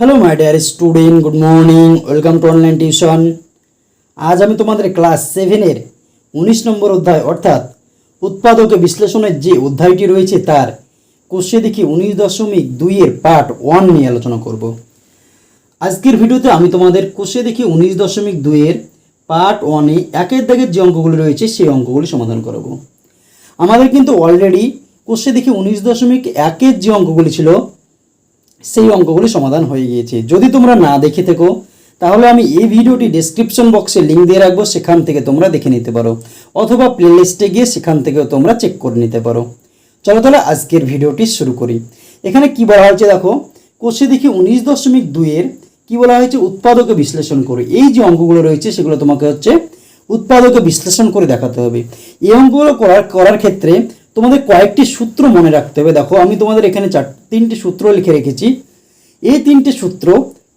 Hello my dear student good morning welcome to online tuition আজ আমি তোমাদের class সেভেনের উনিশ নম্বর অধ্যায়, অর্থাৎ উৎপাদকে বিশ্লেষণের যে অধ্যায়টি রয়েছে তার কোষে দেখি উনিশ দশমিক দুইয়ের পার্ট ওয়ান নিয়ে আলোচনা করব। আজকের ভিডিওতে আমি তোমাদের কোষে দেখি উনিশ দশমিক দুইয়ের পার্ট ওয়ানে একের দাগের যে অঙ্কগুলি রয়েছে সেই অঙ্কগুলি সমাধান করাবো। আমাদের কিন্তু অলরেডি কোষে দেখি উনিশ দশমিক একের যে অঙ্কগুলি ছিল সেই অঙ্কগুলি সমাধান হয়ে গিয়েছে। যদি তোমরা না দেখে থেকো, তাহলে আমি এই ভিডিওটি ডেসক্রিপশন বক্সে লিঙ্ক দিয়ে রাখব, সেখান থেকে তোমরা দেখে নিতে পারো। অথবা প্লেলিস্টে গিয়ে সেখান থেকেও তোমরা চেক করে নিতে পারো। চলো তাহলে আজকের ভিডিওটি শুরু করি। এখানে কি বলা হয়েছে দেখো, কোষে দেখি উনিশ দশমিক দুইয়ের কি বলা হয়েছে? উৎপাদকে বিশ্লেষণ করে। এই যে অঙ্কগুলো রয়েছে, সেগুলো তোমাকে হচ্ছে উৎপাদকে বিশ্লেষণ করে দেখাতে হবে। এই অঙ্কগুলো করার করার ক্ষেত্রে তোমাদের কয়েকটি সূত্র মনে রাখতে হবে। দেখো, আমি তোমাদের এখানে চার, তিনটি সূত্র লিখে রেখেছি। এই তিনটি সূত্র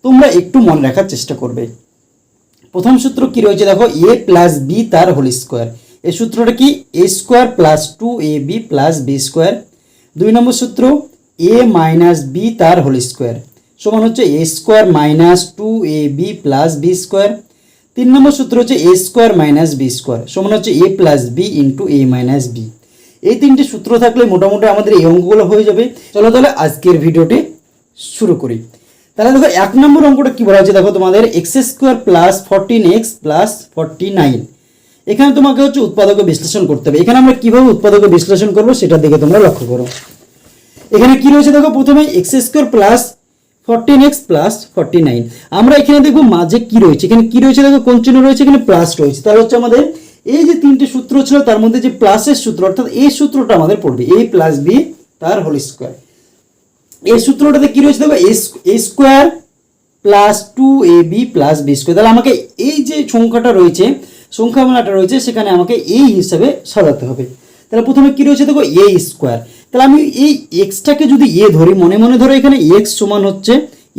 তোমরা একটু মনে রাখার চেষ্টা করবে। প্রথম সূত্র কি রয়েছে? দেখো এ প্লাস বি তার হোল স্কোয়ার এই সূত্রটা কি? A square plus two A B plus B square দুই নম্বর সূত্র এ মাইনাস বি তার হোল স্কোয়ার সমান হচ্ছে A square minus two A B plus B square তিন নম্বর সূত্র হচ্ছে A square minus B square সমান হচ্ছে A plus B into A minus B এই তিনটি সূত্র থাকলে মোটামুটি আমাদের এই অঙ্কগুলো হয়ে যাবে। চলো তাহলে আজকের ভিডিওটি শুরু করি। তাহলে দেখো, এক নম্বর অঙ্কটা কি বলা হচ্ছে দেখো তোমাদের X square plus fourteen X plus forty nine এখানে তোমাকে হচ্ছে উৎপাদকে বিশ্লেষণ করতে হবে। এখানে আমরা কীভাবে উৎপাদকে বিশ্লেষণ করব সেটার দিকে তোমরা লক্ষ্য করো। এখানে কি রয়েছে? দেখো, প্রথমে X square plus fourteen X plus forty nine আমরা এখানে দেখব মাঝে কি রয়েছে? এখানে কি রয়েছে? দেখো, কোন চিহ্ন রয়েছে? এখানে প্লাস রয়েছে। তাহলে হচ্ছে আমাদের এই যে তিনটি সূত্র ছিল, তার মধ্যে যে প্লাসের সূত্র, অর্থাৎ এই সূত্রটা আমাদের পড়বে, এ প্লাস বি তার হোল স্কোয়ার। এই সূত্রটাতে কি রয়েছে দেখো, A square plus two A B plus B square. তাহলে আমাকে এই যে সংখ্যাটা রয়েছে সংখ্যা মেলাটা রয়েছে, সেখানে আমাকে এই হিসাবে সাজাতে হবে। তাহলে প্রথমে কি রয়েছে দেখো, এ স্কোয়ার। তাহলে আমি এই এক্সটাকে যদি এ ধরি, মনে মনে ধরো এখানে এক্স সমান হচ্ছে,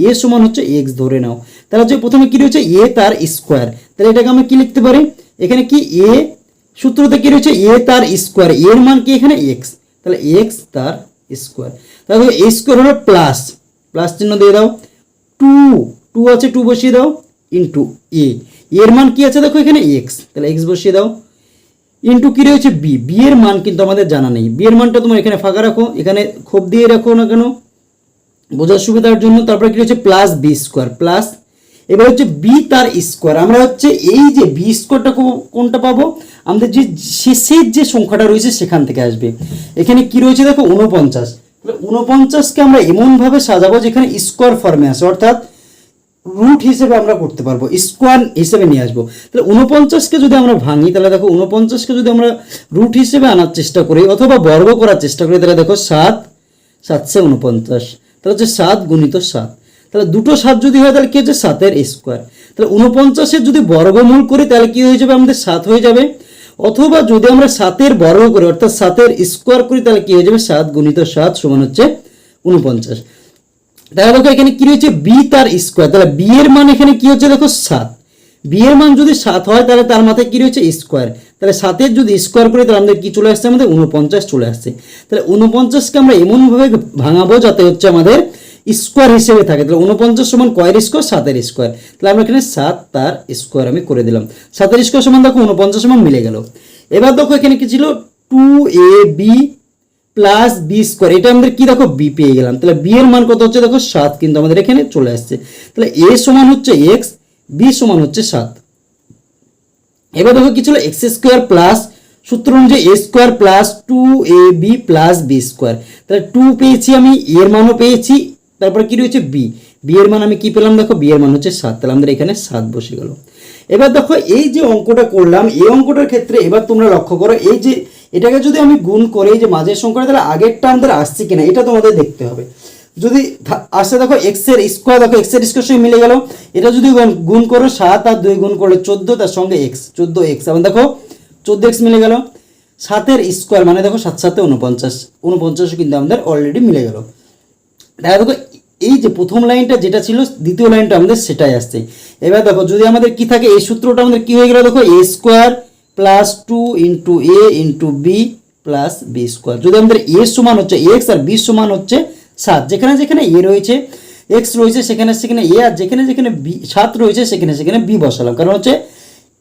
এ সমান হচ্ছে এক্স ধরে নাও। তাহলে হচ্ছে প্রথমে কি রয়েছে, এ তার স্কোয়ার। তাহলে এটাকে আমি কি লিখতে পারি? এখানে কি এ সূত্রতে কি রয়েছে? এ তার স্কোয়ার এর মান কি এখানে? এক্স তাহলে এক্স তার স্কোয়ার তাহলে এ স্কোয়ার হলো প্লাস প্লাস চিহ্ন দিয়ে দাও। টু টু আছে টু বসিয়ে দাও। ইন্টু এ এর মান কি আছে? দেখো, এখানে এক্স তাহলে এক্স বসিয়ে দাও। ইন্টু কি রয়েছে? বি বি এর মান কিন্তু আমাদের জানা নেই। বি এর মানটা তোমার এখানে ফাঁকা রাখো। এখানে খোপ দিয়ে রাখো না কেন? বোঝার সুবিধার জন্য তারপরে কি রয়েছে? প্লাস বি স্কোয়ার প্লাস এবার হচ্ছে বি তার স্কোয়ার আমরা হচ্ছে এই যে বি স্কোয়ারটা কোনটা পাবো? আমাদের যে শেষের যে সংখ্যাটা রয়েছে সেখান থেকে আসবে। এখানে কি রয়েছে দেখো? উনপঞ্চাশ উনপঞ্চাশকে আমরা এমনভাবে সাজাবো যেখানে স্কোয়ার ফর্মে আসে অর্থাৎ রুট হিসেবে আমরা করতে পারব। স্কোয়ার হিসেবে নিয়ে আসব। তাহলে উনপঞ্চাশকে যদি আমরা ভাঙি, তাহলে দেখো উনপঞ্চাশকে যদি আমরা রুট হিসেবে আনার চেষ্টা করি অথবা বর্গ করার চেষ্টা করি, তাহলে দেখো সাত সাতশো উনপঞ্চাশ তাহলে হচ্ছে সাত গুণিত সাত। তাহলে দুটো সাত যদি হয়, তাহলে কি হচ্ছে সাতের স্কোয়ার তাহলে উনপঞ্চাশের যদি বর্গমূল করি, তাহলে কি হয়ে যাবে? আমাদের সাত হয়ে যাবে। অথবা যদি আমরা সাতের বর্গ করি, অর্থাৎ সাতের স্কোয়ার করি, তাহলে কি হয়ে যাবে? সাত গুণিত সাত সমান হচ্ছে উনপঞ্চাশ তাহলে দেখো এখানে কি রয়েছে? বি তার স্কোয়ার তাহলে বি এর মান এখানে কি হচ্ছে? দেখো সাত। বি এর মান যদি সাত হয়, তাহলে তার মাথায় কি রয়েছে? স্কোয়ার তাহলে সাতের যদি স্কোয়ার করি, তাহলে আমাদের কি চলে আসছে? আমাদের উনপঞ্চাশ চলে আসছে। তাহলে উনপঞ্চাশকে আমরা এমনভাবে ভাঙাবো, যাতে হচ্ছে আমাদের স্কোয়ার হিসেবে থাকে। তাহলে উনপঞ্চাশ সমান কয়ের স্কোয়ার, সাতের স্কোয়ার। তাহলে আমরা এখানে সাত তার স্কোয়ার আমি করে দিলাম। সাতের স্কোয়ার সমান দেখো উনপঞ্চাশ সমান মিলে গেল। এবার দেখো এখানে কি ছিল? Two A B plus B square. এটা আমাদের কি দেখো? বি পেয়ে গেলাম। তাহলে বি এর মান কত হচ্ছে? দেখো সাত। কিন্তু আমাদের এখানে চলে আসছে। তাহলে এ সমান হচ্ছে এক্স, বি সমান হচ্ছে সাত। এবার দেখো কি ছিল? এক্স স্কোয়ার প্লাস সূত্র অনুযায়ী A square plus two A B plus B square. তাহলে টু পেয়েছি আমি এর মানও পেয়েছি তারপরে কি রয়েছে? বি বি এর মান আমি কি পেলাম? দেখো বি এর মান হচ্ছে সাত। তাহলে আমাদের এখানে সাত বসে গেল। এবার দেখো, এই যে অঙ্কটা করলাম, এই অঙ্কটার ক্ষেত্রে এবার তোমরা লক্ষ্য করো, এই যে এটাকে যদি আমি গুণ করে, এই যে মাঝের সংখ্যাটা, তাহলে আগেরটা আমাদের আসছে কিনা, এটা তোমাদের দেখতে হবে। যদি আসে দেখো এক্সের স্কোয়ার দেখো এক্সের স্কোয়ার সঙ্গে মিলে গেল। এটা যদি গুণ- গুণ করো, সাত আর দুই গুণ করলে চোদ্দ, তার সঙ্গে এক্স চোদ্দ এক্স এবং দেখো, চোদ্দ এক্স মিলে গেল। সাতের স্কোয়ার মানে দেখো, সাত সাথে উনপঞ্চাশ উনপঞ্চাশও কিন্তু আমাদের অলরেডি মিলে গেল। দেখা দেখো এই যে প্রথম লাইনটা যেটা ছিল, দ্বিতীয় লাইনটা আমাদের সেটাই আসছে। এবার দেখো, যদি আমাদের কি থাকে, এই সূত্রটা আমাদের কি হয়ে গেল দেখো A square plus two into A into B plus B square যদি আমাদের এ সমান হচ্ছে এক্স আর বি সমান হচ্ছে সাত, যেখানে যেখানে এ রয়েছে এক্স রয়েছে, সেখানে সেখানে এ আর যেখানে যেখানে বি সাত রয়েছে, সেখানে সেখানে বি বসালাম। কারণ হচ্ছে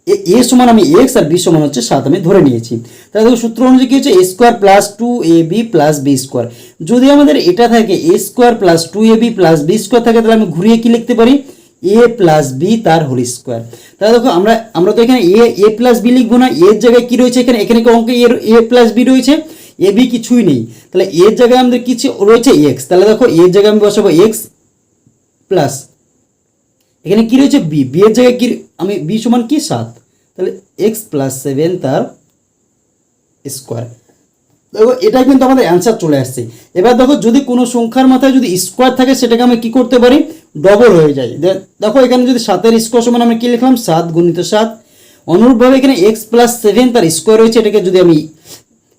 এ- সমান আমি এক্স আর বি সমান হচ্ছে সাত, আমি ধরে নিয়েছি। তাহলে দেখো সূত্র অনুযায়ী কি হচ্ছে? A square plus two A B plus B square. যদি আমাদের এটা থাকে, A square plus two A B plus B square থাকে, তাহলে আমি ঘুরিয়ে কি লিখতে পারি? এ প্লাস বি তার হোল স্কোয়ার। তাহলে দেখো আমরা আমরা তো এখানে এ এ প্লাস বি লিখব না। এর জায়গায় কি রয়েছে এখানে? এখানে কি অঙ্কে এর, এ প্লাস বি রয়েছে? এ বি কিছুই নেই। তাহলে এর জায়গায় আমাদের কিছু রয়েছে এক্স। তাহলে দেখো এর জায়গায় আমি বসাবো এক্স প্লাস এখানে কি রয়েছে? বি বি এর জায়গায় কি আমি বি সমান কি? সাত। তাহলে এক্স প্লাস সেভেন তার স্কোয়ার দেখো এটা কিন্তু আমাদের অ্যান্সার চলে আসছে। এবার দেখো, যদি কোনো সংখ্যার মাথায় যদি স্কোয়ার থাকে, সেটাকে আমি কি করতে পারি? ডবল হয়ে যায়। দেখো, এখানে যদি সাতের স্কোয়ার সমান আমি কি লিখলাম? সাত গুণিত সাত। অনুরূপভাবে এখানে এক্স প্লাস সেভেন তার স্কোয়ার রয়েছে। এটাকে যদি আমি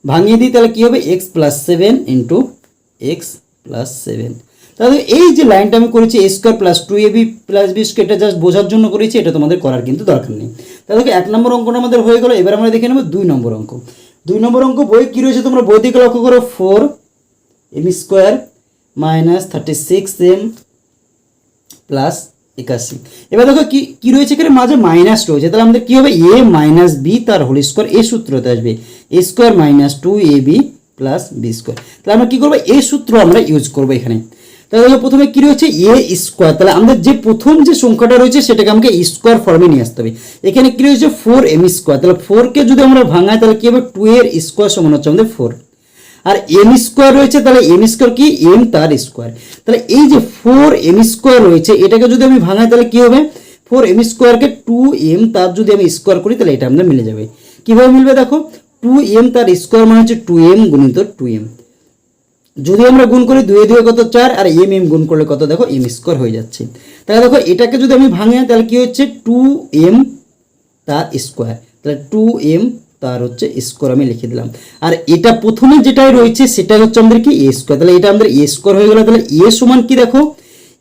ভাঙিয়ে দিই, তাহলে কী হবে? X plus seven into X plus seven তাহলে এই যে লাইনটা আমি করেছি A square plus two A B plus B square এটা জাস্ট বোঝার জন্য করেছি, এটা তোমাদের করার কিন্তু দরকার নেই। তাহলে এক নম্বর অঙ্কটা আমাদের হয়ে গেলো, এবার আমরা দেখে নেব দুই নম্বর অঙ্ক। দুই নম্বর অঙ্ক, বই কী রয়েছে তোমরা বই থেকে লক্ষ্য করো? Four M square minus thirty six M plus একাশি। এবার দেখো কি কি রয়েছে এখানে? মাঝে মাইনাস রয়েছে, তাহলে আমাদের কী হবে? এ মাইনাস বি তার হোল স্কোয়ার এ সূত্রতে আসবে। A square minus two A B plus B square তাহলে আমরা কী করব? এ সূত্র আমরা ইউজ করব এখানে। তাহলে প্রথমে কি রয়েছে? এ স্কোয়ার তাহলে আমাদের যে প্রথম যে সংখ্যাটা রয়েছে, সেটাকে আমাকে স্কোয়ার ফর্মে নিয়ে আসতে হবে। এখানে কি রয়েছে? ফোর এম স্কোয়ার তাহলে ফোরকে যদি আমরা ভাঙাই, তাহলে কি হবে? টু এর স্কোয়ার সমান হচ্ছে আমাদের ফোর আর এম স্কোয়ার রয়েছে, তাহলে এম স্কোয়ার কি? এম তার স্কোয়ার তাহলে এই যে ফোর এম স্কোয়ার রয়েছে, এটাকে যদি আমি ভাঙাই, তাহলে কি হবে? ফোর এম স্কোয়ারকে টু এম তার যদি আমি স্কোয়ার করি, তাহলে এটা আমাদের মিলে যাবে। কীভাবে মিলবে দেখো? টু এম তার স্কোয়ার মানে হচ্ছে টু এম গুণিত টু এম যদি আমরা গুণ করি দুয়ে দুয়ে কত চার, আর এম এম গুণ করলে কত? দেখো এম স্কোয়ার হয়ে যাচ্ছে। তাহলে দেখো, এটাকে যদি আমি ভাঙাই, তাহলে কি হচ্ছে? টু এম তার স্কোয়ার তাহলে টু এম তার হচ্ছে স্কোয়ার আমি লিখে দিলাম। আর এটা প্রথমে যেটাই রয়েছে সেটা হচ্ছে আমাদের কি? এ স্কোয়ার তাহলে এটা আমাদের এ স্কোয়ার হয়ে গেল। তাহলে এ সমান কি দেখো?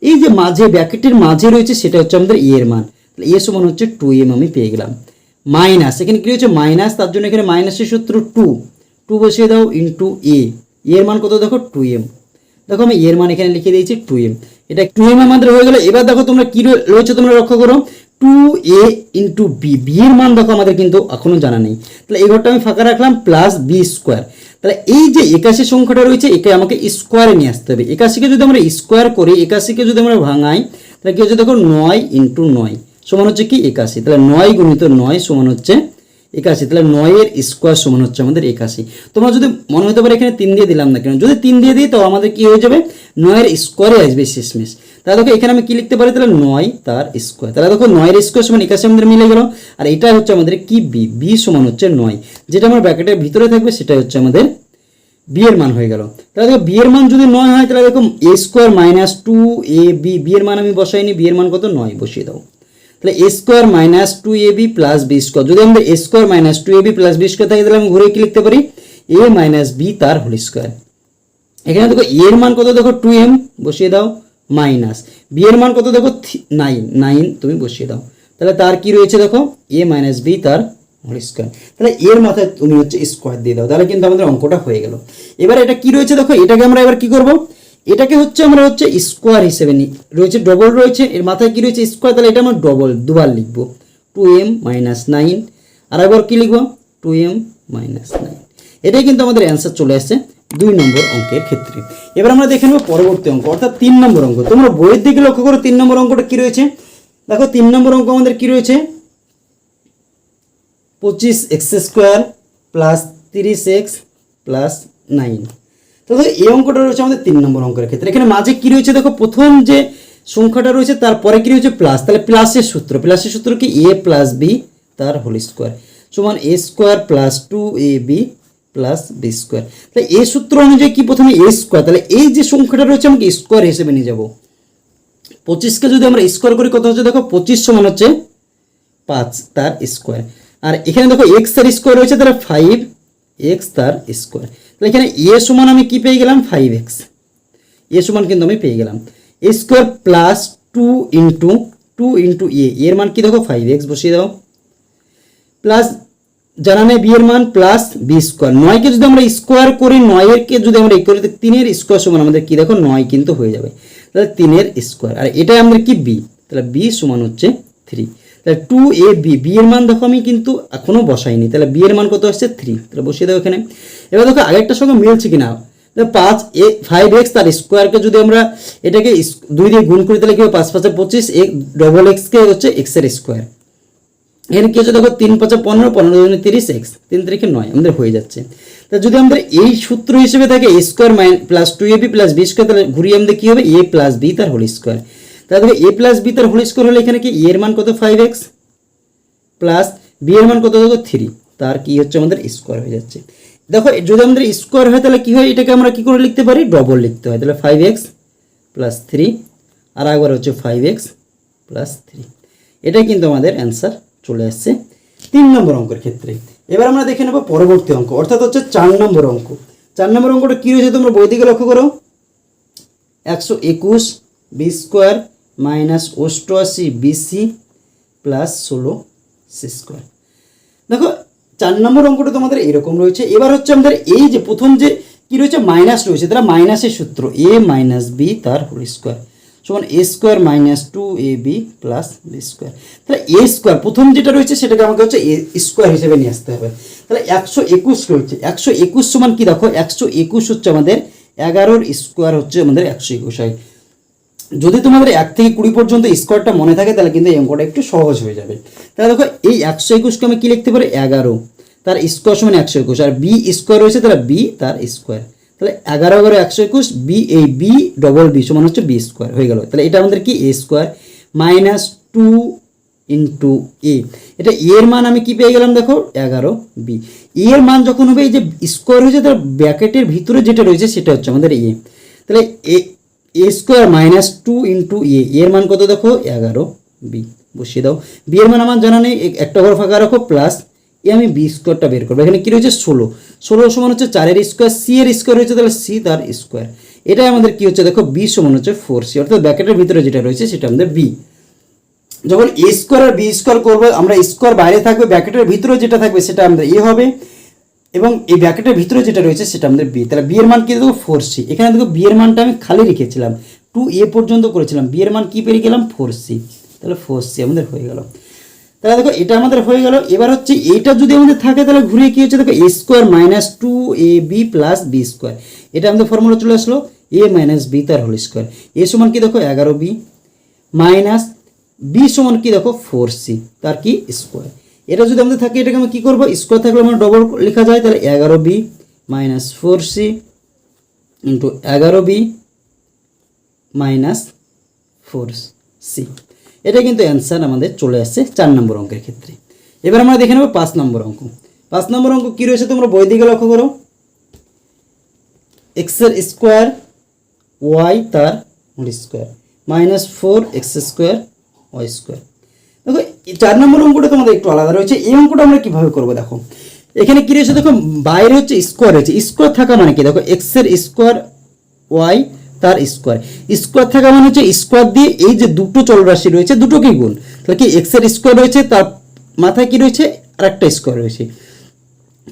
এই যে মাঝে ব্যাকেটের মাঝে রয়েছে, সেটা হচ্ছে আমাদের এ এর মান। তাহলে এ সমান হচ্ছে টু এম আমি পেয়ে গেলাম। মাইনাস এখানে কি হচ্ছে? মাইনাস তার জন্য এখানে মাইনাসের সূত্র টু টু বসিয়ে দাও ইন্টু এ এর মান কত? দেখো টু এম দেখো আমি এর মান এখানে লিখে দিয়েছি টু এম এটা টু এম আমাদের হয়ে গেলো। এবার দেখো তোমরা কি রয়ে- রয়েছে তোমরা লক্ষ্য করো। Two A into B B এর মান দেখো আমাদের কিন্তু এখনও জানা নেই। তাহলে এই ঘরটা আমি ফাঁকা রাখলাম প্লাস বি স্কোয়ার তাহলে এই যে একাশি সংখ্যাটা রয়েছে, একে আমাকে স্কোয়ারে নিয়ে আসতে হবে। একাশিকে যদি আমরা স্কোয়ার করি, একাশিকে যদি আমরা ভাঙাই, তাহলে কি হচ্ছে? দেখো নয় ইন্টু নয় সমান হচ্ছে কি? একাশি। তাহলে নয় গুণিত নয় সমান হচ্ছে একাশি, তাহলে নয়ের স্কোয়ার সমান হচ্ছে আমাদের একাশি। তোমরা যদি মনে হতে পারে এখানে তিন দিয়ে দিলাম না কেন, যদি তিন দিয়ে দিই তো আমাদের কি হয়ে যাবে? নয়ের স্কোয়ারে আসবে শেষমেশ। তাহলে দেখো এখানে আমি কি লিখতে পারি? তাহলে নয় তার স্কোয়ার তাহলে দেখো নয়ের স্কোয়ার সমান একাশি আমাদের মিলে গেল। আর এটা হচ্ছে আমাদের কি? বি বি সমান হচ্ছে নয়। যেটা আমার ব্র্যাকেটের ভিতরে থাকবে সেটা হচ্ছে আমাদের বি এর মান হয়ে গেল। তাহলে দেখো বি এর মান যদি নয় হয়, তাহলে দেখো A square minus two A B B এর মান আমি বসাইনি বি এর মান কত? নয়। বসিয়ে দাও। তাহলে A square minus two A B plus B square যদি আমাদের A square minus two A B plus B square থাকে, তাহলে আমি ঘুরে কি লিখতে পারি? এ মাইনাস বি তার হোল স্কোয়ার এখানে দেখো এর মান কত? দেখো টু এম বসিয়ে দাও মাইনাস বি এর মান কত? দেখো নাইন নাইন তুমি বসিয়ে দাও। তাহলে তার কি রয়েছে দেখো? এ মাইনাস বি তার হোল স্কোয়ার তাহলে এর মাথায় তুমি হচ্ছে স্কোয়ার দিয়ে দাও। তাহলে কিন্তু আমাদের অঙ্কটা হয়ে গেল। এবার এটা কি রয়েছে দেখো? এটাকে আমরা এবার কি করব? এটাকে হচ্ছে আমরা হচ্ছে স্কোয়ার হিসেবে নিই রয়েছে ডবল রয়েছে, এর মাথায় কি রয়েছে স্কোয়ার তাহলে এটা আমরা ডবল দুবার লিখব। টু এম মাইনাস নাইন আর একবার কি লিখব? টু এম মাইনাস নাইন এটাই কিন্তু আমাদের অ্যান্সার চলে আসছে দুই নম্বর অঙ্কের ক্ষেত্রে। এবার আমরা দেখে নেব পরবর্তী অঙ্ক, অর্থাৎ তিন নম্বর অঙ্ক। তোমরা বইয়ের দিকে লক্ষ্য করো, তিন নম্বর অঙ্কটা কী রয়েছে? দেখো, তিন নম্বর অঙ্ক আমাদের কি রয়েছে? পঁচিশ এক্স স্কোয়ার প্লাস তিরিশ এক্স প্লাস নাইন তো এই অঙ্কটা রয়েছে আমাদের তিন নম্বর অঙ্কের ক্ষেত্রে। এখানে মাঝে কি রয়েছে? দেখো, প্রথম যে সংখ্যাটা রয়েছে, তারপরে কি রয়েছে? প্লাস তাহলে প্লাসের সূত্র। প্লাসের সূত্র কি? এ প্লাস বি তার হোল স্কোয়ার সমান A square plus two A B plus B square তাহলে এ সূত্র অনুযায়ী কি প্রথমে এ স্কোয়ার তাহলে এই যে সংখ্যাটা রয়েছে, আমাকে স্কোয়ার হিসেবে নিয়ে যাব। পঁচিশকে যদি আমরা স্কোয়ার করি, কত হচ্ছে? দেখো, পঁচিশ সমান হচ্ছে পাঁচ তার স্কোয়ার আর এখানে দেখো এক্স তার স্কোয়ার রয়েছে, তাহলে ফাইভ এক্স তার স্কোয়ার তাহলে এখানে এ সমান আমি কি পেয়ে গেলাম? ফাইভ এক্স এ সমান কিন্তু আমি পেয়ে গেলাম। A square plus two into two into A এর মান কি দেখো? ফাইভ এক্স বসিয়ে দাও। প্লাস জানা নেই বি এর মান প্লাস বি স্কোয়ার নয়কে যদি আমরা স্কোয়ার করি নয়েরকে যদি আমরা করি, তিনের স্কোয়ার সমান আমাদের কি দেখো? নয় কিন্তু হয়ে যাবে। তাহলে তিনের স্কোয়ার আর এটাই আমাদের কি বি তাহলে বি সমান হচ্ছে থ্রি তাহলে টু এ বি বি এর মান দেখো আমি কিন্তু এখনও বসাইনি। তাহলে বি এর মান কত আসছে? থ্রি তাহলে বসিয়ে দেবো এখানে। এবার দেখো আগেরটার সঙ্গে মিলছে কিনা? পাঁচ এ ফাইভ এক্স তার স্কোয়ারকে যদি আমরা এটাকে দুই দিয়ে গুণ করি, তাহলে কি হবে? পাঁচ পাঁচে পঁচিশ এক ডবল এক্সকে হচ্ছে এক্সের স্কোয়ার এখানে কি হচ্ছে দেখো? তিন পাঁচে পনেরো পনেরো জনে তিরিশ এক্স তিন তারিখে নয়, আমাদের হয়ে যাচ্ছে। তা যদি আমাদের এই সূত্র হিসেবে থাকে A square mine plus two A B plus B square তাহলে ঘুরিয়ে আমাদের কী হবে? এ প্লাস বি তার হোল স্কোয়ার তাহলে এ প্লাস বি তার হোল স্কোয়ার হলে এখানে কি? এ এর মান কত? ফাইভ এক্স প্লাস বি এর মান কত? দেখো থ্রি তার কি হচ্ছে? আমাদের স্কোয়ার হয়ে যাচ্ছে। দেখো, যদি আমাদের স্কোয়ার হয়, তাহলে কি হয়? এটাকে আমরা কি করে লিখতে পারি? ডবল লিখতে হয়। তাহলে ফাইভ এক্স প্লাস থ্রি আর একবার হচ্ছে ফাইভ এক্স প্লাস থ্রি এটাই কিন্তু আমাদের অ্যান্সার চলে আসছে তিন নম্বর অঙ্কের ক্ষেত্রে। এবার আমরা দেখে নেব পরবর্তী অঙ্ক। অর্থাৎ হচ্ছে চার নম্বর অঙ্ক। চার নম্বর অঙ্কটা কী রয়েছে? তোমরা বই থেকে লক্ষ্য করো। একশো একুশ বি স্কোয়ার মাইনাস অষ্টআশি বিসি প্লাস ষোলো সি স্কোয়ার। দেখো, চার নম্বর অঙ্কটা তোমাদের এরকম রয়েছে। এবার হচ্ছে আমাদের এই যে প্রথম যে কি রয়েছে, মাইনাস রয়েছে, তাহলে মাইনাসের সূত্র এ মাইনাস বি তার হোল স্কোয়ার। সমান A square minus two A B plus B square. তাহলে এ স্কোয়ার, প্রথম যেটা রয়েছে, সেটাকে আমাকে হচ্ছে এ স্কোয়ার হিসেবে নিয়ে আসতে হবে। তাহলে একশো একুশ রয়েছে। একশো একুশ সমান কি দেখো, একশো একুশ হচ্ছে আমাদের এগারোর স্কোয়ার হচ্ছে আমাদের একশো একুশ হয় যদি তোমাদের এক থেকে কুড়ি পর্যন্ত স্কোয়ারটা মনে থাকে, তাহলে কিন্তু এই অঙ্কটা একটু সহজ হয়ে যাবে। তাহলে দেখো, এই একশো একুশকে আমি কী লিখতে পারি? এগারো। তার স্কোয়ার সমান একশো একুশ। আর বি স্কোয়ার রয়েছে, তাহলে বি তার স্কোয়ার তাহলে এগারো এগারো একশো একুশ বি এই বি ডবল বি সমান হচ্ছে বি স্কোয়ার হয়ে গেল। তাহলে এটা আমাদের কি? A square minus two into A এটা এর মান আমি কি পেয়ে গেলাম দেখো? এগারো বি এর মান যখন হবে, এই যে স্কোয়ার হয়েছে, তার ব্যাকেটের ভিতরে যেটা রয়েছে, সেটা হচ্ছে আমাদের এ তাহলে A square minus two into A এর মান কত দেখো? এগারো বি বসিয়ে দাও। বি এর মান আমার জানা নেই, এক- একটা ঘর ফাঁকা রাখো প্লাস এ আমি বি স্কোয়ারটা বের করব। এখানে কী রয়েছে? ষোলো। ষোলো সমান হচ্ছে চারের স্কোয়ার সি এর স্কোয়ার হয়েছে তাহলে সি তার স্কোয়ার এটাই আমাদের কি হচ্ছে? দেখো বি সমান হচ্ছে ফোর সি অর্থাৎ ব্র্যাকেটের ভিতরে যেটা রয়েছে, সেটা আমাদের বি যখন এ স্কোয়ার আর বি স্কোয়ার করব, আমরা স্কোয়ার বাইরে থাকবে ব্র্যাকেটের ভিতরে যেটা থাকবে, সেটা আমাদের এ হবে। এবং এই ব্র্যাকেটের ভিতরে যেটা রয়েছে সেটা আমাদের বি তাহলে বিয়ের মান কি দেখো? ফোর সি এখানে দেখো বিয়ের মানটা আমি খালি রেখেছিলাম। টু এ পর্যন্ত করেছিলাম। বিয়ের মান কি পেয়ে গেলাম? ফোর সি তাহলে ফোর সি আমাদের হয়ে গেল। তাহলে দেখো, এটা আমাদের হয়ে গেল। এবার হচ্ছে এটা যদি আমাদের থাকে, তাহলে ঘুরে কি হচ্ছে? দেখো A square minus two A B plus B square এটা আমাদের ফর্মুলা চলে আসলো। এ মাইনাস বি তার হোল স্কোয়ার এ সমান কি দেখো? এগারো বি মাইনাস বি সমান কি দেখো? ফোর সি তার কি? স্কোয়ার এটা যদি আমাদের থাকে, এটাকে আমরা কী করব? স্কোয়ার থাকলে আমরা ডবল লেখা যায়, তাহলে এগারো B minus four C into এগারো বি মাইনাস ফোর সি এটা কিন্তু অ্যান্সার আমাদের চলে আসছে চার নম্বর অঙ্কের ক্ষেত্রে। এবার আমরা দেখে নেব পাঁচ নম্বর অঙ্ক। পাঁচ নম্বর অঙ্ক কী রয়েছে তোমরা বই দিকে লক্ষ্য করো। এক্সের স্কোয়ার ওয়াই তার square minus four X square Y square চার নম্বর অঙ্কটা তোমাদের একটু আলাদা রয়েছে। এই অঙ্কটা আমরা কীভাবে করব দেখো? এখানে কী রয়েছে? দেখো, বাইরে হচ্ছে স্কোয়ার রয়েছে। স্কোয়ার থাকা মানে কি? দেখো এক্সের স্কোয়ার ওয়াই তার স্কোয়ার স্কোয়ার থাকা মানে হচ্ছে স্কোয়ার দিয়ে এই যে দুটো চলরাশি রয়েছে, দুটোকেই গুণ। তাহলে কি এক্সের স্কোয়ার রয়েছে, তার মাথায় কি রয়েছে? আর একটা স্কোয়ার রয়েছে।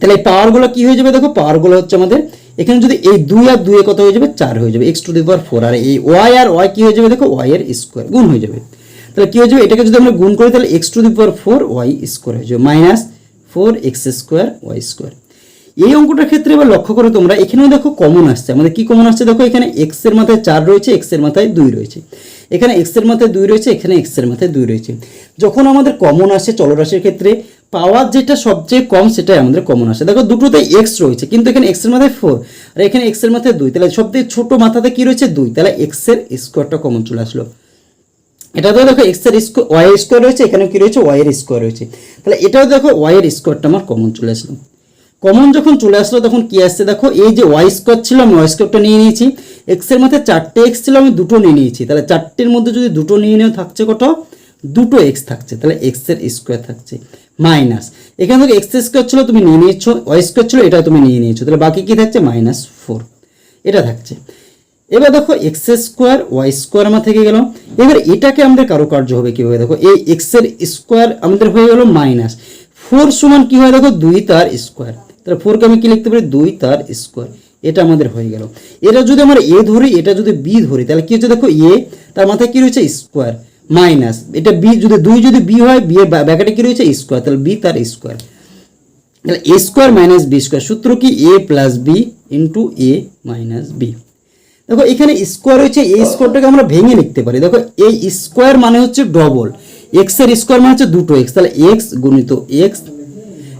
তাহলে এই পাওয়ারগুলো কী হয়ে যাবে? দেখো পাওয়ারগুলো হচ্ছে আমাদের, এখানে যদি এই দুই আর দুই কত হয়ে যাবে? চার হয়ে যাবে। X to the power four আর এই ওয়াই আর ওয়াই কি হয়ে যাবে? দেখো ওয়াই এর স্কোয়ার গুণ হয়ে যাবে। তাহলে কি হয়ে যাবে? এটাকে যদি আমরা গুণ করি, তাহলে x to the power four y square হয়ে যাবে minus four x square y square এই অঙ্কটার ক্ষেত্রে এবার লক্ষ্য করো তোমরা, এখানেও দেখো কমন আসছে। আমাদের কি কমন আসছে? দেখো এখানে এক্সের মাথায় চার রয়েছে এক্সের মাথায় দুই রয়েছে। এখানে এক্সের মাথায় দুই রয়েছে, এখানে এক্সের মাথায় দুই রয়েছে। যখন আমাদের কমন আসে চলরাশির ক্ষেত্রে, পাওয়ার যেটা সবচেয়ে কম, সেটাই আমাদের কমন আসে দেখো দুটোতে এক্স রয়েছে, কিন্তু এখানে এক্সের মাথায় ফোর আর এখানে এক্সের মাথায় দুই। তাহলে সবথেকে ছোট মাথাতে কি রয়েছে? দুই। তাহলে এক্সের স্কোয়ারটা কমন চলে আসলো। এটা তো দেখো এক্সের স্কোয়ার ওয়াই এর স্কোয়ার রয়েছে এখানে কি রয়েছে? ওয়াই এর স্কোয়ার রয়েছে। তাহলে এটাও দেখো ওয়াই এর স্কোয়ারটা আমার কমন চলে আসলো। কমন যখন চলে আসলো, তখন কি আসছে দেখো? এই যে ওয়াই স্কোয়ার ছিল, আমি ওয়াই স্কোয়ারটা নিয়ে নিয়েছি। এক্সের মাথায় চারটে এক্স ছিল, আমি দুটো নিয়ে নিয়েছি। তাহলে চারটের মধ্যে যদি দুটো নিয়ে নেওয়া থাকছে কত? দুটো এক্স থাকছে। তাহলে এক্সের স্কোয়ার থাকছে। মাইনাস এখান থেকে এক্স স্কোয়ার ছিল, তুমি নিয়ে নিয়েছো। ওয়াই স্কোয়ার ছিল এটা তুমি নিয়ে নিয়েছো। তাহলে বাকি কি থাকছে? মাইনাস ফোর এটা থাকছে। এবার দেখো এক্স স্কোয়ার ওয়াই স্কোয়ার আমার থেকে গেল। এবার এটাকে আমাদের কারুকার্য হবে কীভাবে? দেখো, এই এক্সের স্কোয়ার আমাদের হয়ে গেল মাইনাস ফোর সমান কি হয়? দেখো, দুই তার স্কোয়ার তাহলে ফোরকে আমি কি লিখতে পারি? দুই তার স্কোয়ার এটা আমাদের হয়ে গেল। এটা যদি আমরা এ ধরি, এটা যদি বি ধরি, তাহলে কি হচ্ছে? দেখো এ তার মাথায় কি রয়েছে? স্কোয়ার মাইনাস এটা বি যদি দুই যদি বি হয় বি এর ব্যাকেটে কি রয়েছে? স্কোয়ার তাহলে বি তার স্কোয়ার তাহলে a square minus b square সূত্র কি? A plus b into a minus b দেখো, এখানে স্কোয়ার হয়েছে, এই স্কোয়ারটাকে আমরা ভেঙে লিখতে পারি। দেখো, এই স্কোয়ার মানে হচ্ছে ডবল এক্সের স্কোয়ার মানে হচ্ছে দুটো এক্স তাহলে এক্স গুণিত এক্স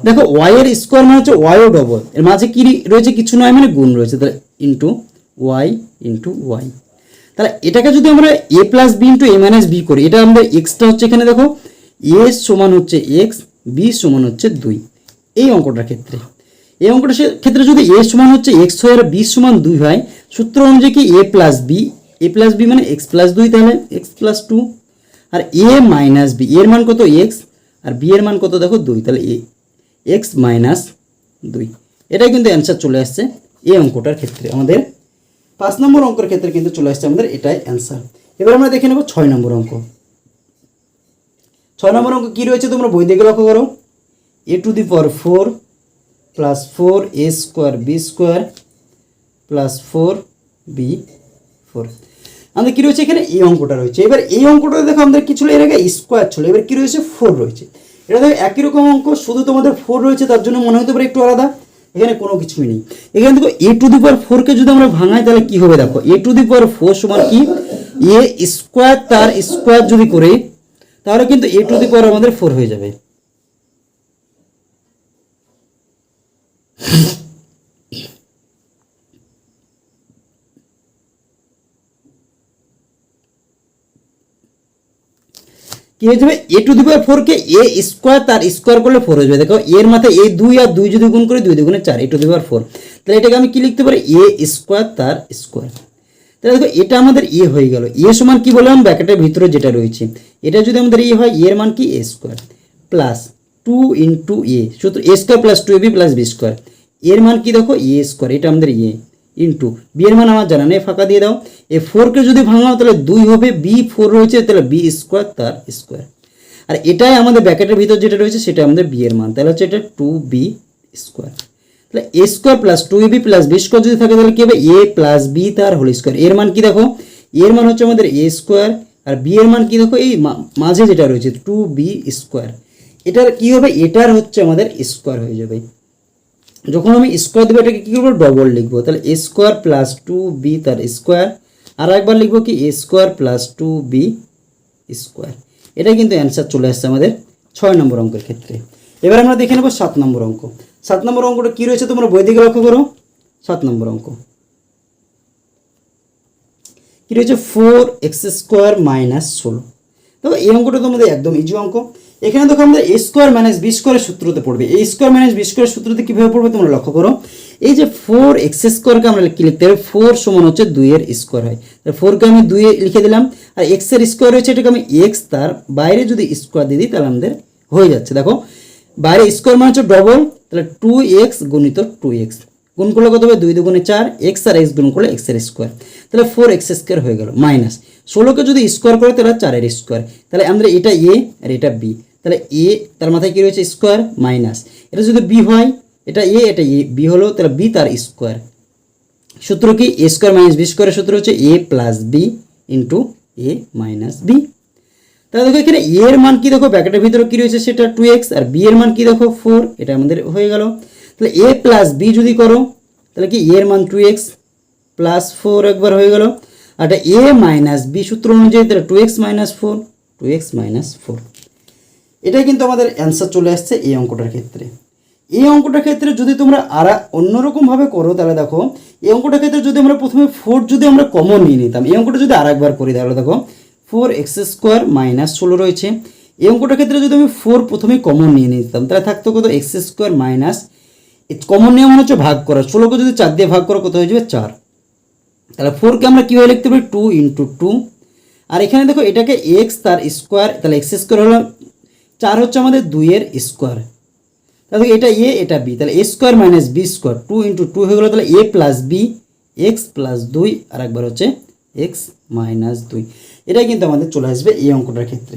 দেখো ওয়াই এর স্কোয়ার মানে হচ্ছে ওয়াইও ডবল এর মাঝে কি রয়েছে, কিছু নয় মানে গুণ রয়েছে। তাহলে ইন্টু ওয়াই ইন্টু ওয়াই তাহলে এটাকে যদি আমরা a plus b into a minus b করি, এটা আমরা এক্সটা হচ্ছে এখানে, দেখো এ সমান হচ্ছে এক্স বি সমান হচ্ছে দুই। এই অঙ্কটার ক্ষেত্রে। এই অঙ্কটার ক্ষেত্রে যদি এ সমান হচ্ছে এক্স আর বি সমান দুই হয়, সূত্র অনুযায়ী কি a plus b a plus b মানে এক্স প্লাস দুই তাহলে? এক্স প্লাস টু আর এ মাইনাস বি এর মান কত? এক্স আর বি এর মান কত? দেখো দুই, তাহলে এ এক্স মাইনাস দুই। এটাই কিন্তু অ্যান্সার চলে আসছে এই অঙ্কটার ক্ষেত্রে। আমাদের পাঁচ নম্বর অঙ্কের ক্ষেত্রে কিন্তু চলে আসছে আমাদের এটাই অ্যান্সার এবার আমরা দেখে নেব ছয় নম্বর অঙ্ক। ছয় নম্বর অঙ্ক কী রয়েছে তোমরা বই দেখে লক্ষ্য করো। A to the power four plus four a square b square plus four b four আমাদের কী রয়েছে এখানে? এই অঙ্কটা রয়েছে। এবার এই অঙ্কটা দেখো, আমাদের কি ছিল? এর আগে স্কোয়ার ছিল। এবার কী রয়েছে? ফোর রয়েছে। এটা দেখো, একই রকম অঙ্ক, শুধু তোমাদের ফোর রয়েছে, তার জন্য মনে হতে পারে একটু আলাদা। এখানে কোনো কিছুই নেই। এখানে দেখো এ টু দি পাওয়ার ফোরকে যদি আমরা ভাঙাই, তাহলে কি হবে দেখো? এ টু দি পাওয়ার ফোর সমান কি? এ স্কোয়ার তার স্কোয়ার যদি করি, তাহলে কিন্তু এ টু দি পাওয়ার আমাদের ফোর হয়ে যাবে। কি হয়ে যাবে a to the power four K a square তার স্কোয়ার করলে ফোর হয়ে যাবে। দেখো, এর মাথায় এই দুই আর দুই যদি গুণ করি, দুই দুগুণে চার এ টু দি পাওয়ার ফোর তাহলে এটাকে আমি কি লিখতে পারি? এ স্কোয়ার তার স্কোয়ার তাহলে দেখো, এটা আমাদের এ হয়ে গেল। এ সমান কি বললাম ব্র্যাকেটের ভিতরে যেটা রয়েছে। এটা যদি আমাদের এ হয় এর মান কি? A square plus two into a সূত্র a square plus two a b plus b square এর মান কি দেখো? এ স্কোয়ার এটা আমাদের এ ইন্টু বি এর মান আমার জানা নেই, ফাঁকা দিয়ে দাও। এ ফোরকে যদি ভাঙাও, তাহলে দুই হবে বি ফোর রয়েছে, তাহলে বি স্কোয়ার তার স্কোয়ার আর এটাই আমাদের ব্র্যাকেটের ভিতর যেটা রয়েছে, সেটা আমাদের বি এর মান। তাহলে হচ্ছে এটা টু বি স্কোয়ার তাহলে a square plus two b plus b square যদি থাকে, তাহলে কি হবে? এ প্লাস বি তার হোল স্কোয়ার এর মান কি দেখো? এর মান হচ্ছে আমাদের এ স্কোয়ার আর বি এর মান কি দেখো? এই মাঝে যেটা রয়েছে টু বি স্কোয়ার এটার কি হবে? এটার হচ্ছে আমাদের স্কোয়ার হয়ে যাবে। যখন আমি স্কোয়ার দেবো, এটাকে কী করব? ডবল লিখব। তাহলে a square plus two b তার স্কোয়ার আর একবার লিখব কি? A square plus two b square এটা কিন্তু অ্যান্সার চলে আসছে আমাদের ছয় নম্বর অঙ্কের ক্ষেত্রে। এবার আমরা দেখে নেব সাত নম্বর অঙ্ক। সাত নম্বর অঙ্কটা কী রয়েছে তোমরা বই দিকে লক্ষ্য করো? সাত নম্বর অঙ্ক। কী রয়েছে? ফোর এক্স স্কোয়ার মাইনাস ষোলো। দেখো এই অঙ্কটা তোমাদের একদম ইজি অঙ্ক। এখানে দেখো আমাদের এ স্কোয়ার মাইনাস বি স্কোয়ারের সূত্রতে পড়বে। এই স্কোয়ার মাইনাস বি স্কোয়ারের সূত্রতে কীভাবে পড়বে তোমরা লক্ষ্য করো। এই যে ফোর এক্স স্কোয়ারকে আমরা কি লিখতে হবে ফোর সমান হচ্ছে দুইয়ের স্কোয়ার হয়। ফোরকে আমি দুইয়ে লিখে দিলাম। আর এক্সের স্কোয়ার রয়েছে এটাকে আমি এক্স তার বাইরে যদি স্কোয়ার দিয়ে দিই, তাহলে আমাদের হয়ে যাচ্ছে। দেখো, বাইরে স্কোয়ার মানে হচ্ছে ডবল তাহলে টু এক্স গুণিত টু এক্স গুণ করলে কত হবে? দুই দুগুণে চার এক্স আর এক্স গুণ করলে এক্সের স্কোয়ার তাহলে ফোর এক্স স্কোয়ার হয়ে গেল মাইনাস ষোলোকে যদি স্কোয়ার করে, তাহলে চারের স্কোয়ার তাহলে আমরা এটা এ আর এটা বি তাহলে এ তার মাথায় কী রয়েছে? স্কোয়ার মাইনাস এটা যদি বি হয়, এটা এ এটা এ বি হলো, তাহলে বি তার স্কোয়ার সূত্র কি? এ স্কোয়ার মাইনাস বি স্কোয়ারের সূত্র হচ্ছে a plus b into a minus b তাহলে দেখো এখানে এ এর মান কি দেখো? ব্র্যাকেটের ভিতরে কি রয়েছে সেটা? টু এক্স আর বি এর মান কি দেখো? ফোর এটা আমাদের হয়ে গেল। তাহলে এ প্লাস বি যদি করো, তাহলে কি? এর মান টু এক্স প্লাস ফোর একবার হয়ে গেল। আর এটা এ মাইনাস বি সূত্র অনুযায়ী, তাহলে two x minus four two x minus four এটাই কিন্তু আমাদের অ্যান্সার চলে আসছে এই অঙ্কটার ক্ষেত্রে। এই অঙ্কটার ক্ষেত্রে যদি তোমরা আর অন্যরকমভাবে করো, তাহলে দেখো, এই অঙ্কটার ক্ষেত্রে যদি আমরা প্রথমে ফোর যদি আমরা কমন নিয়ে নিতাম, এই অঙ্কটা যদি আর একবার করি, তাহলে দেখো ফোর এক্স স্কোয়ার মাইনাস ষোলো রয়েছে। এই অঙ্কটার ক্ষেত্রে যদি আমি ফোর প্রথমে কমন নিয়ে নিতাম, তাহলে থাকতো কত? এক্স স্কোয়ার মাইনাস কমন নিয়ম মনে হচ্ছে ভাগ করা। ষোলোকে যদি চার দিয়ে ভাগ করো, কত হয়ে যাবে? চার। তাহলে ফোরকে আমরা কীভাবে লিখতে পারি? টু ইন্টু টু আর এখানে দেখো, এটাকে এক্স তার স্কোয়ার তাহলে এক্স স্কোয়ার হলো চার হচ্ছে আমাদের দুইয়ের স্কোয়ার। তাহলে এটা এ, এটা বি। তাহলে a square minus b square two into two হয়ে গেলো, তাহলে a plus b x plus দুই, আর একবার হচ্ছে এক্স মাইনাস দুই। এটাই কিন্তু আমাদের চলে আসবে এই অঙ্কটার ক্ষেত্রে।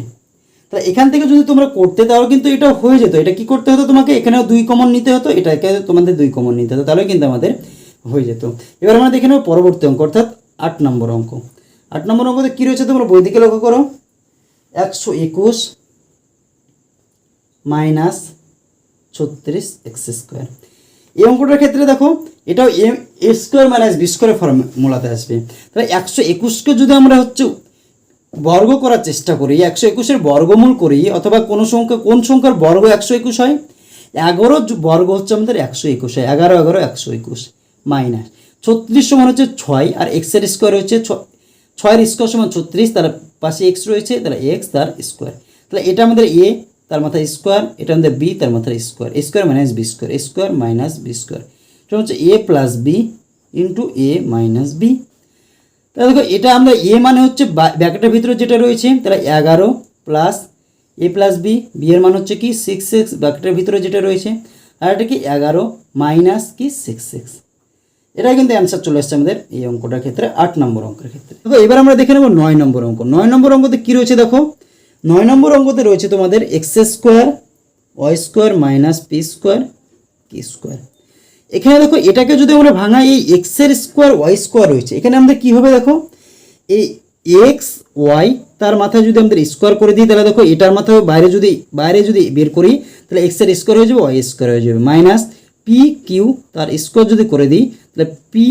তাহলে এখান থেকে যদি তোমরা করতে তাহলে কিন্তু এটা হয়ে যেত। এটা কি করতে হতো তোমাকে? এখানেও দুই কমন নিতে হতো, এটাকে তোমাদের দুই কমন নিতে হতো তাহলে কিন্তু আমাদের হয়ে যেত। এবার আমরা দেখে নেব পরবর্তী অঙ্ক, অর্থাৎ আট নম্বর অঙ্ক। আট নম্বর অঙ্কতে কী রয়েছে তোমরা বই দিকে লক্ষ্য করো। একশো একুশ মাইনাস ছত্রিশ এক্স স্কোয়ার। এই অঙ্কটার ক্ষেত্রে দেখো, এটাও M, a square minus b স্কোয়ারের ফর্মুলাতে আসবে। তাহলে একশো একুশকে যদি আমরা হচ্ছে বর্গ করার চেষ্টা করি একশো একুশের বর্গমূল করি, অথবা কোনো সংখ্যা, কোন সংখ্যার বর্গ একশো একুশ হয়? এগারো বর্গ হচ্ছে আমাদের একশো একুশ হয়। এগারো এগারো, একশো একুশ মাইনাস। ছত্রিশ সমান হচ্ছে ছয়, আর এক্সের স্কোয়ার হচ্ছে ছয়ের স্কোয়ার সমান ছত্রিশ তার পাশে এক্স রয়েছে, তাহলে এক্স তার স্কোয়ার। তাহলে এটা আমাদের এ তার মাথায় স্কোয়ার, এটা আমাদের বি তার মাথায় square. Square minus b square square minus b square. এটা হচ্ছে a plus b into a minus b তাহলে দেখো, এটা আমরা এ মানে হচ্ছে ব্যাকেটের ভিতরে যেটা রয়েছে, তাহলে এগারো plus a plus b b এর মান হচ্ছে কি সিক্স সিক্স ব্যাকেটের ভিতরে যেটা রয়েছে, আর এটা কি এগারো মাইনাস কি সিক্স সিক্স এটা কিন্তু অ্যান্সার চলে আসছে আমাদের এই অঙ্কটার ক্ষেত্রে, আট নম্বর অঙ্কের ক্ষেত্রে। দেখো, এবার আমরা দেখে নেব নয় নম্বর অঙ্ক। নয় নম্বর অঙ্কতে কী রয়েছে দেখো নয় নম্বর অঙ্কতে রয়েছে তোমাদের x square y square minus p square q square এখানে দেখো, এটাকে যদি আমরা ভাঙাই, এই এক্সের স্কোয়ার ওয়াই স্কোয়ার রয়েছে। এখানে আমাদের কী হবে দেখো? এই এক্স ওয়াই তার মাথায় যদি আমাদের স্কোয়ার করে দিই, তাহলে দেখো, এটার মাথায় বাইরে যদি বাইরে যদি বের করি, তাহলে এক্সের স্কোয়ার হয়ে যাবে ওয়াই স্কোয়ার হয়ে যাবে। মাইনাস পি কিউ তার স্কোয়ার যদি করে দিই, তাহলে p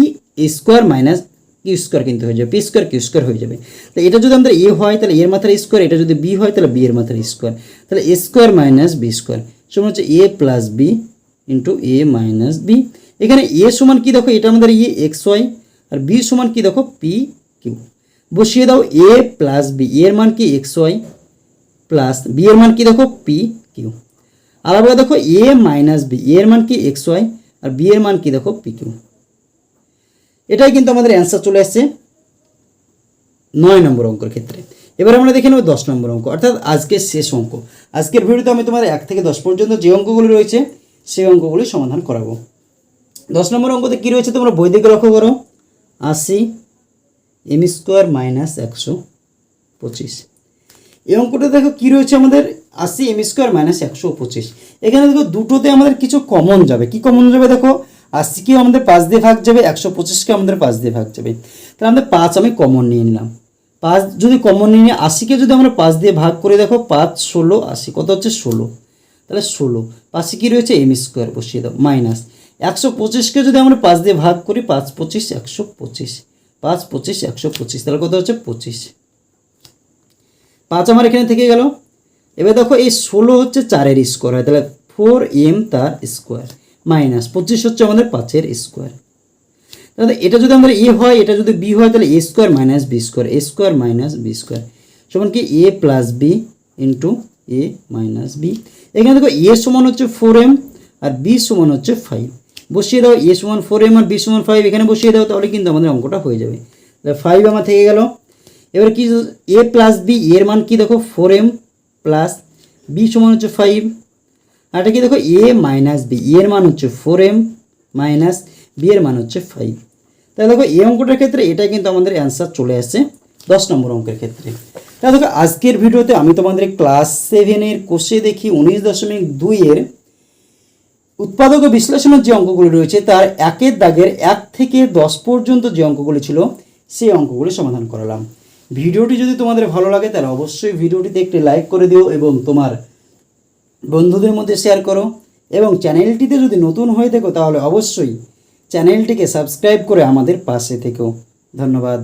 square minus q square কিন্তু হয়ে যাবে পি স্কোয়ার কিউ স্কোয়ার হয়ে যাবে। তো এটা যদি আমাদের এ হয়, তাহলে এর মাথার স্কোয়ার এটা যদি বি হয়, তাহলে বি এর মাথার স্কোয়ার তাহলে a square minus b square সমান হচ্ছে a plus b into a minus b এখানে এ সমান কি দেখো, এটা আমাদের ইয়ে এক্স ওয়াই আর বি সমান কি দেখো পি কিউ বসিয়ে দাও এ প্লাস বি এর মান কি এক্স ওয়াই প্লাস বি এর মান কি দেখো পি কিউ আলাদা দেখো এ মাইনাস বি এর মান কি এক্স ওয়াই আর বি এর মান কি দেখো পি কিউ এটাই কিন্তু আমাদের অ্যান্সার চলে আসছে নয় নম্বর অঙ্কের ক্ষেত্রে। এবার আমরা দেখে নেব দশ নম্বর অঙ্ক, অর্থাৎ আজকের শেষ অঙ্ক। আজকের ভিডিওতে আমি তোমার এক থেকে দশ পর্যন্ত যে অঙ্কগুলি রয়েছে, সেই অঙ্কগুলি সমাধান করাবো। দশ নম্বর অঙ্কতে কী রয়েছে তোমরা বই দিকে লক্ষ্য করো? আশি এম স্কোয়ার মাইনাস একশো পঁচিশ। এই অঙ্কটা দেখো কী রয়েছে আমাদের? আশি এম স্কোয়ার মাইনাস একশো পঁচিশ। এখানে দেখো দুটোতে আমাদের কিছু কমন যাবে। কি কমন যাবে দেখো? আশিকেও আমাদের পাঁচ দিয়ে ভাগ যাবে, একশো পঁচিশকে আমাদের পাঁচ দিয়ে ভাগ যাবে। তাহলে আমাদের পাঁচ আমি কমন নিয়ে নিলাম। পাঁচ যদি কমন নিয়ে নিই, আশিকে যদি আমরা পাঁচ দিয়ে ভাগ করে দেখো, পাঁচ, ষোলো, আশি, কত হচ্ছে? ষোলো। তাহলে ষোলো। পাশে কী রয়েছে? এম স্কোয়ার বসিয়ে দাও মাইনাস একশো পঁচিশকে যদি আমরা পাঁচ দিয়ে ভাগ করি, পাঁচ পঁচিশ, একশো পঁচিশ। পাঁচ পঁচিশ, একশো পঁচিশ, তাহলে কত হচ্ছে? পঁচিশ। পাঁচ আমার এখানে থেকে গেল। এবার দেখো, এই ষোলো হচ্ছে চারের স্কোয়ার হয়। তাহলে ফোর এম তার স্কোয়ার মাইনাস পঁচিশ হচ্ছে আমাদের পাঁচের স্কোয়ার। তাহলে এটা যদি আমাদের এ হয়, এটা যদি বি হয়, তাহলে a square minus b square, a square minus b square. সমান কি? A plus b into a minus b. এখানে দেখো এ সমান হচ্ছে ফোর এম আর বি সমান হচ্ছে ফাইভ বসিয়ে দাও, এ সমান ফোর এম আর বি সমান ফাইভ এখানে বসিয়ে দাও, তাহলে কিন্তু আমাদের অঙ্কটা হয়ে যাবে। ফাইভ আমার থেকে গেল। এবার কি, এ প্লাস বি, এর মান কি দেখো? ফোর এম প্লাস বি সমান হচ্ছে ফাইভ আর এটা কি দেখো? এ মাইনাস বি এর মান হচ্ছে ফোর এম মাইনাস বি এর মান হচ্ছে ফাইভ তাহলে দেখো, এই অঙ্কটার ক্ষেত্রে এটা কিন্তু আমাদের অ্যান্সার চলে আসছে দশ নম্বর অঙ্কের ক্ষেত্রে। তাহলে দেখো, আজকের ভিডিওতে আমি তোমাদের ক্লাস সেভেনের কোষে দেখি উনিশ দশমিক দুইয়ের উৎপাদক ও বিশ্লেষণের যে অঙ্কগুলি রয়েছে, তার একের দাগের এক থেকে দশ পর্যন্ত যে অঙ্কগুলি ছিল, সেই অঙ্কগুলি সমাধান করালাম। ভিডিওটি যদি তোমাদের ভালো লাগে, তাহলে অবশ্যই ভিডিওটিতে একটি লাইক করে দিও এবং তোমার বন্ধুদের মধ্যে শেয়ার করো এবং চ্যানেলটিতে যদি নতুন হয়ে থাকো তাহলে অবশ্যই চ্যানেলটিকে সাবস্ক্রাইব করে আমাদের পাশে থেকো। ধন্যবাদ।